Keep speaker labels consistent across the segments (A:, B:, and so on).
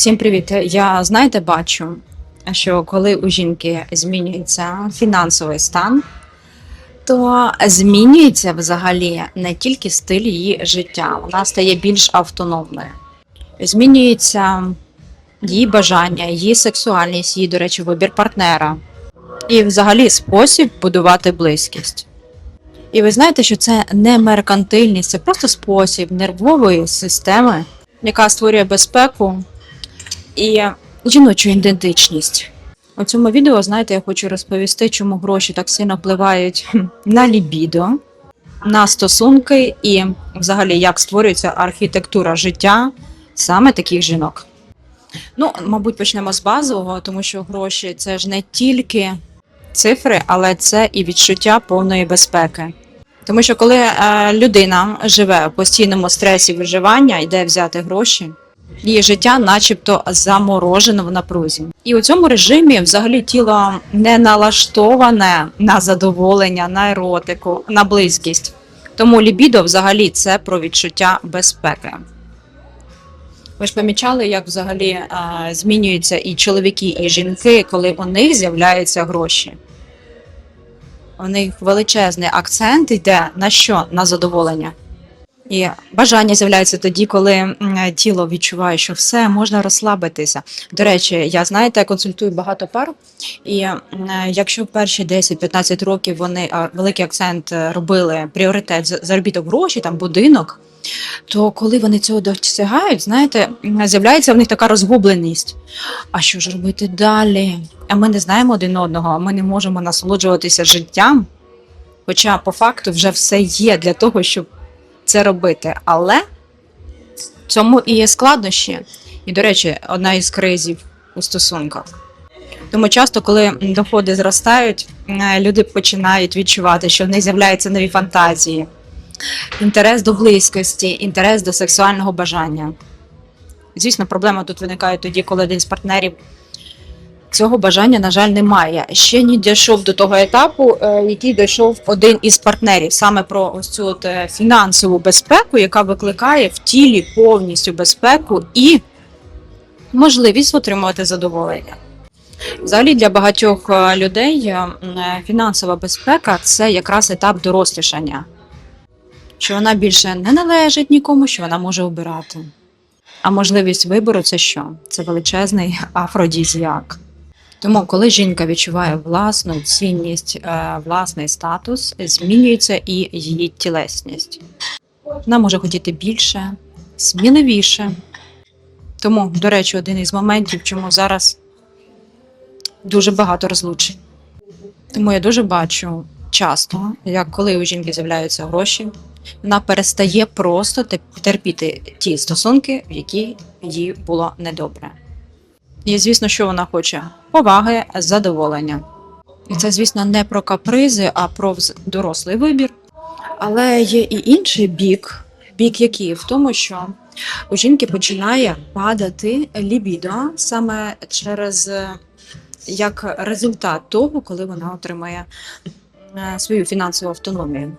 A: Всім привіт! Я знаєте, бачу, що коли у жінки змінюється фінансовий стан, то змінюється взагалі не тільки стиль її життя, вона стає більш автономною. Змінюється її бажання, її сексуальність, її, до речі, вибір партнера і взагалі спосіб будувати близькість. І ви знаєте, що це не меркантильність, це просто спосіб нервової системи, яка створює безпеку і жіночу ідентичність. У цьому відео, знаєте, я хочу розповісти, чому гроші так сильно впливають на лібідо, на стосунки і взагалі як створюється архітектура життя саме таких жінок. Ну, мабуть, почнемо з базового, тому що гроші це ж не тільки цифри, але це і відчуття повної безпеки. Тому що коли е, людина живе в постійному стресі виживання, йде взяти гроші, її життя начебто заморожено в напрузі. І у цьому режимі взагалі тіло не налаштоване на задоволення, на еротику, на близькість. Тому лібідо взагалі це про відчуття безпеки. Ви ж помічали, як взагалі е, змінюються і чоловіки, і жінки, коли у них з'являються гроші. У них величезний акцент йде на що? На задоволення. І бажання з'являється тоді, коли тіло відчуває, що все можна розслабитися. До речі, я знаєте, консультую багато пар, і якщо перші 10-15 років вони великий акцент е, робили пріоритет за- заробіток гроші, там будинок, то коли вони цього досягають, знаєте, з'являється в них така розгубленість. А що ж робити далі? А ми не знаємо один одного, ми не можемо насолоджуватися життям. Хоча по факту вже все є для того, щоб це робити. Але в цьому і є складнощі. І, до речі, одна із кризів у стосунках. Тому часто, коли доходи зростають, е, люди починають відчувати, що в них з'являються нові фантазії, інтерес до близькості, інтерес до сексуального бажання. Звісно, проблема тут виникає тоді, коли один з партнерів цього бажання, на жаль, немає. Ще не дійшов до того етапу, е, який дійшов один із партнерів, саме про ось цю от е, фінансову безпеку, яка викликає в тілі повністю безпеку і можливість отримувати задоволення. Взагалі для багатьох е, людей фінансова безпека це якраз етап дорослішання, що вона більше не належить нікому, що вона може обирати. А можливість вибору це що? Це величезний афродізіак. Тому, коли жінка відчуває власну цінність, е, власний статус, змінюється і її тілесність. Вона може хотіти більше, сміливіше. Тому, до речі, один із моментів, чому зараз дуже багато розлучень. Тому я дуже бачу часто, як коли у жінки з'являються гроші, вона перестає просто те- терпіти ті стосунки, в які їй було недобре. І, звісно, що вона хоче поваги, задоволення. І це, звісно, не про капризи, а про дорослий вибір. Але є і інший бік, бік який в тому, що у жінки починає падати лібідо саме через е, як результат того, коли вона отримає е, свою фінансову автономію.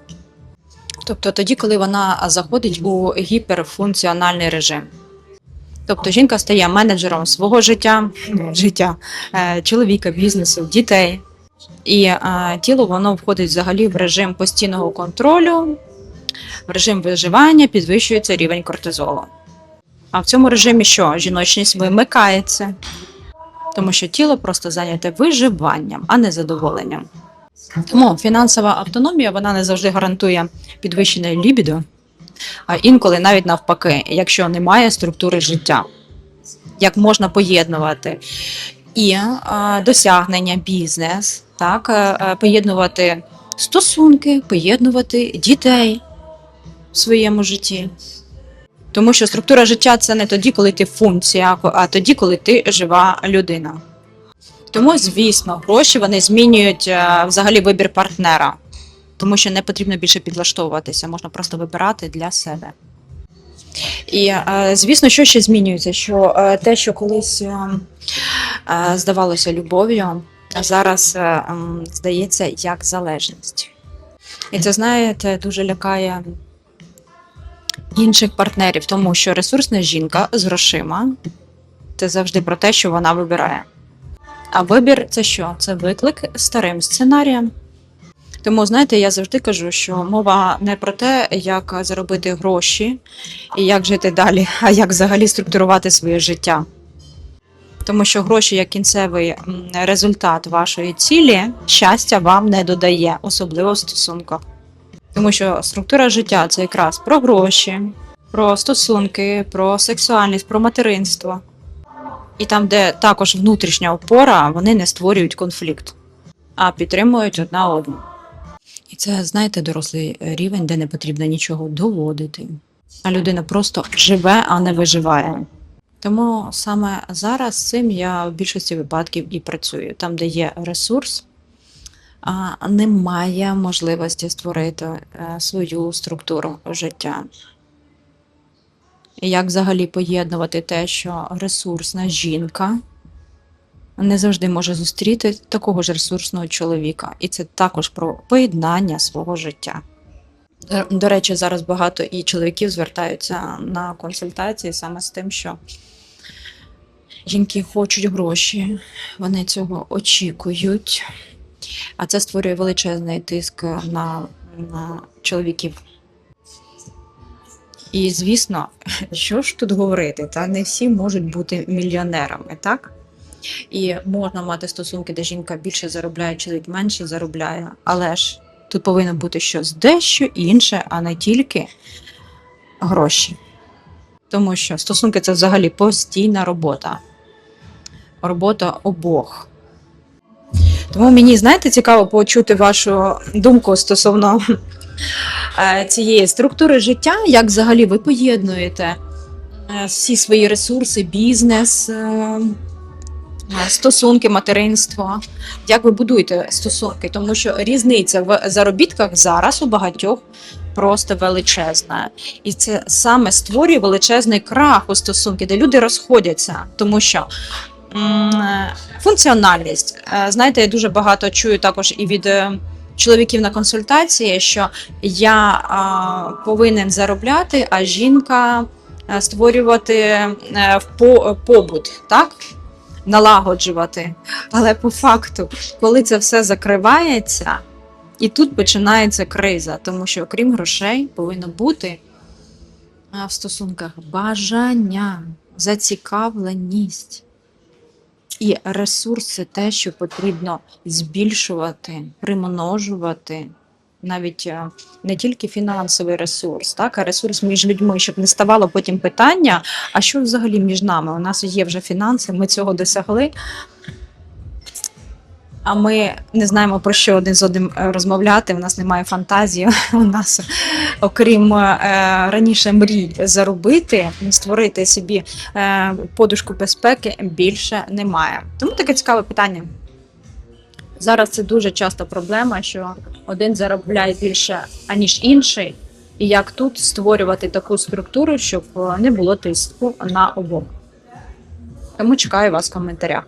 A: Тобто тоді, коли вона заходить у гіперфункціональний режим. Тобто жінка стає менеджером свого життя, життя е, чоловіка, бізнесу, дітей. І е, тіло воно входить взагалі в режим постійного контролю, в режим виживання, підвищується рівень кортизолу. А в цьому режимі що? Жіночність вимикається, тому що тіло просто зайняте виживанням, а не задоволенням. Тому фінансова автономія вона не завжди гарантує підвищене лібідо, а інколи навіть навпаки, якщо немає структури життя, як можна поєднувати і е, досягнення, бізнес, так, е, е, поєднувати стосунки, поєднувати дітей в своєму житті. Тому що структура життя це не тоді, коли ти функція, а тоді, коли ти жива людина. Тому, звісно, гроші вони змінюють взагалі вибір партнера, тому що не потрібно більше підлаштовуватися, можна просто вибирати для себе. І е, звісно, що ще змінюється? Що е, те, що колись е, здавалося любов'ю, зараз здається як залежність. І це, знаєте, дуже лякає інших партнерів, тому що ресурсна жінка з грошима це завжди про те, що вона вибирає. А вибір це що? Це виклик старим сценаріям. Тому, знаєте, я завжди кажу, що мова не про те, як заробити гроші і як жити далі, а як взагалі структурувати своє життя. Тому що гроші як кінцевий результат вашої цілі щастя вам не додає, особливо в стосунках. Тому що структура життя це якраз про гроші, про стосунки, про сексуальність, про материнство. І там, де також внутрішня опора, вони не створюють конфлікт, а підтримують одна одну. І це, знаєте, дорослий рівень, де не потрібно нічого доводити. А людина просто живе, а не виживає. Тому саме зараз з цим я в більшості випадків і працюю. Там, де є ресурс, немає можливості створити е, свою структуру життя. І як взагалі поєднувати те, що ресурсна жінка не завжди може зустріти такого ж ресурсного чоловіка. І це також про поєднання свого життя. Е, До речі, зараз багато і чоловіків звертаються на консультації саме з тим, що жінки хочуть гроші, вони цього очікують, а це створює величезний тиск на, на чоловіків. І звісно, що ж тут говорити? Та не всі можуть бути мільйонерами, так? І можна мати стосунки, де жінка більше заробляє, чоловік менше заробляє. Але ж тут повинно бути щось дещо інше, а не тільки гроші. Тому що стосунки це взагалі постійна робота. Робота обох. Тому мені, знаєте, цікаво почути вашу думку стосовно е, цієї структури життя, як взагалі ви поєднуєте е, всі свої ресурси, бізнес, е, стосунки, материнство. Як ви будуєте стосунки? Тому що різниця в заробітках зараз у багатьох просто величезна. І це саме створює величезний крах у стосунки, де люди розходяться, тому що. е, Функціональність. Е, Знаєте, я дуже багато чую також і від е, чоловіків на консультації, що я повинен заробляти, а жінка е, створювати е, в по- побут, так? Налагоджувати. Але по факту, коли це все закривається, і тут починається криза, тому що окрім грошей повинно бути в стосунках бажання, зацікавленість. І ресурс це те, що потрібно збільшувати, примножувати. Навіть е, не тільки фінансовий ресурс, так, а ресурс між людьми, щоб не ставало потім питання, а що взагалі між нами? У нас є вже фінанси, ми цього досягли. А ми не знаємо про що один з одним е, розмовляти. У нас немає фантазії. У нас, окрім е, раніше мрій заробити, створити собі подушку безпеки більше немає. Тому таке цікаве питання. Зараз це дуже часто проблема, що один заробляє більше, аніж інший. І як тут створювати таку структуру, щоб е, не було тиску на обох. Тому чекаю вас в коментарях.